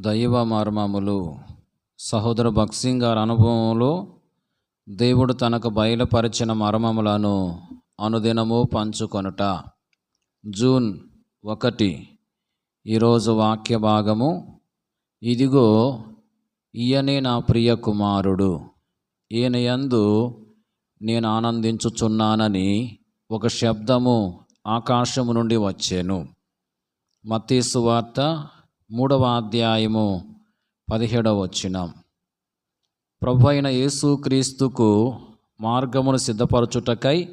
దైవ మర్మములు. సహోదర భక్సింగ్ గారి అనుభవంలో దేవుడు తనకు బయలుపరిచిన మర్మములను అనుదినము పంచుకొనుట. జూన్ ఒకటి ఈరోజు వాక్య భాగము. ఇదిగో ఈయనే నా ప్రియ కుమారుడు ఈయన యందు నేను ఆనందించుచున్నానని ఒక శబ్దము ఆకాశము నుండి వచ్చాను. మతీసు వార్త మూడవ అధ్యాయము పదిహేడవ వచ్చిన ప్రభు అయిన యేసుక్రీస్తుకు మార్గమును సిద్ధపరచుటకై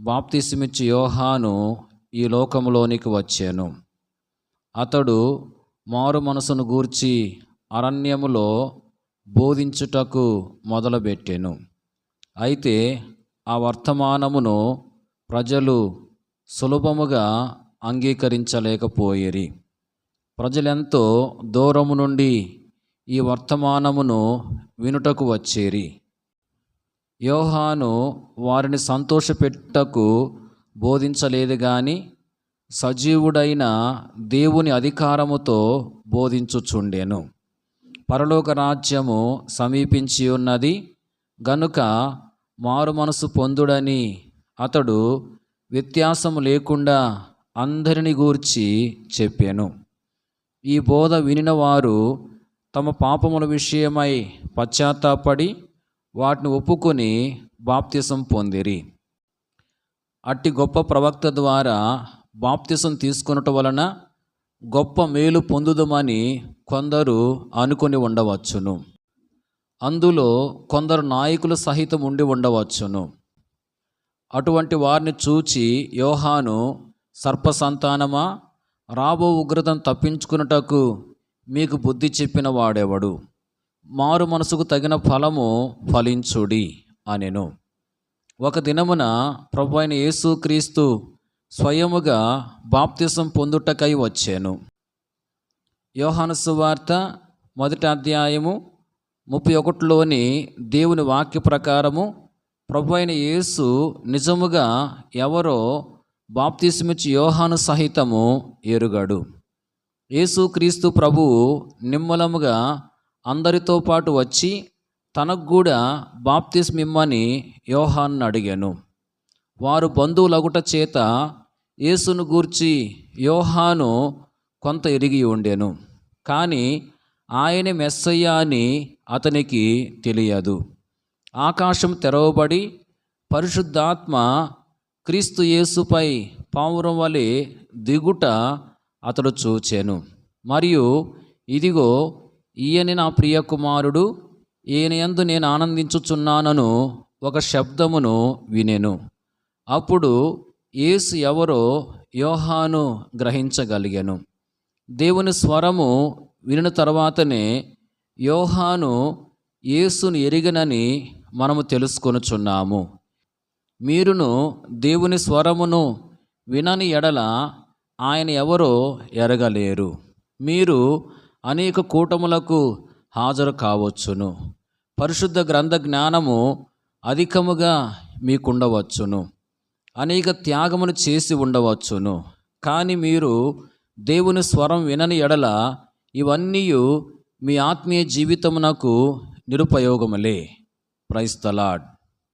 బాప్తిసిమిచ్చి యోహాను ఈ లోకములోనికి వచ్చాను. అతడు మారు మనసును గూర్చి అరణ్యములో బోధించుటకు మొదలుపెట్టాను అయితే ఆ వర్తమానమును ప్రజలు సులభముగా అంగీకరించలేకపోయిరి. ప్రజలెంతో దూరము నుండి ఈ వర్తమానమును వినుటకు వచ్చేరి. యోహాను వారిని సంతోషపెట్టకు బోధించలేదు గాని సజీవుడైన దేవుని అధికారముతో బోధించుచుండెను. పరలోక రాజ్యము సమీపించి ఉన్నది గనుక మారు మనసు పొందుడని అతడు వ్యత్యాసము లేకుండా అందరిని గూర్చి చెప్పాను. ఈ బోధ వినిన వారు తమ పాపముల విషయమై పశ్చాత్తాపడి వాటిని ఒప్పుకొని బాప్తిసం పొందిరి. అట్టి గొప్ప ప్రవక్త ద్వారా బాప్తిసం తీసుకొనుట వలన గొప్ప మేలు పొందుదమని కొందరు అనుకొని ఉండవచ్చును. అందులో కొందరు నాయకులు సహితం ఉండి ఉండవచ్చును. అటువంటి వారిని చూచి యోహాను సర్పసంతానమా? రాబో ఉగ్రతను తప్పించుకున్నటకు మీకు బుద్ధి చెప్పిన వాడేవాడు? మారు మనసుకు తగిన ఫలము ఫలించుడి అనెను. ఒక దినమున ప్రభు అయిన యేసుక్రీస్తు స్వయముగా బాప్తిసం పొందుటకై వచ్చాను. యోహాను సువార్త మొదటి అధ్యాయము ముప్పై ఒకటిలోని దేవుని వాక్య ప్రకారము ప్రభు అయిన యేసు నిజముగా ఎవరో బాప్తిసమిచ్చి యోహాను సహితము ఎరుగడు. యేసుక్రీస్తు ప్రభువు నిమ్మలముగా అందరితో పాటు వచ్చి తనకు కూడా బాప్తిస్మిమ్మని యోహాన్ని అడిగాను. వారు బంధువులగుట చేత యేసును గూర్చి యోహాను కొంత ఎరిగి ఉండెను. కానీ ఆయన మెస్సయ్య అని అతనికి తెలియదు. ఆకాశం తెరవబడి పరిశుద్ధాత్మ క్రీస్తు యేసుపై పావురం వలె దిగుట అతడు చూచాను. మరియు ఇదిగో ఈయన నా ప్రియ కుమారుడు ఈయన ఎందు నేను ఆనందించుచున్నానను ఒక శబ్దమును వినెను. అప్పుడు యేసు ఎవరో యోహాను గ్రహించగలిగాను. దేవుని స్వరము వినిన తర్వాతనే యోహాను యేసును ఎరిగనని మనము తెలుసుకొనుచున్నాము. మీరును దేవుని స్వరమును వినని ఎడల ఆయన ఎవరో ఎరగలేరు. మీరు అనేక కూటములకు హాజరు కావచ్చును. పరిశుద్ధ గ్రంథ జ్ఞానము అధికముగా మీకుండవచ్చును. అనేక త్యాగమును చేసి ఉండవచ్చును. కానీ మీరు దేవుని స్వరం వినని ఎడల ఇవన్నీ మీ ఆత్మీయ జీవితమునకు నిరుపయోగములే. ప్రైస్తలాడ్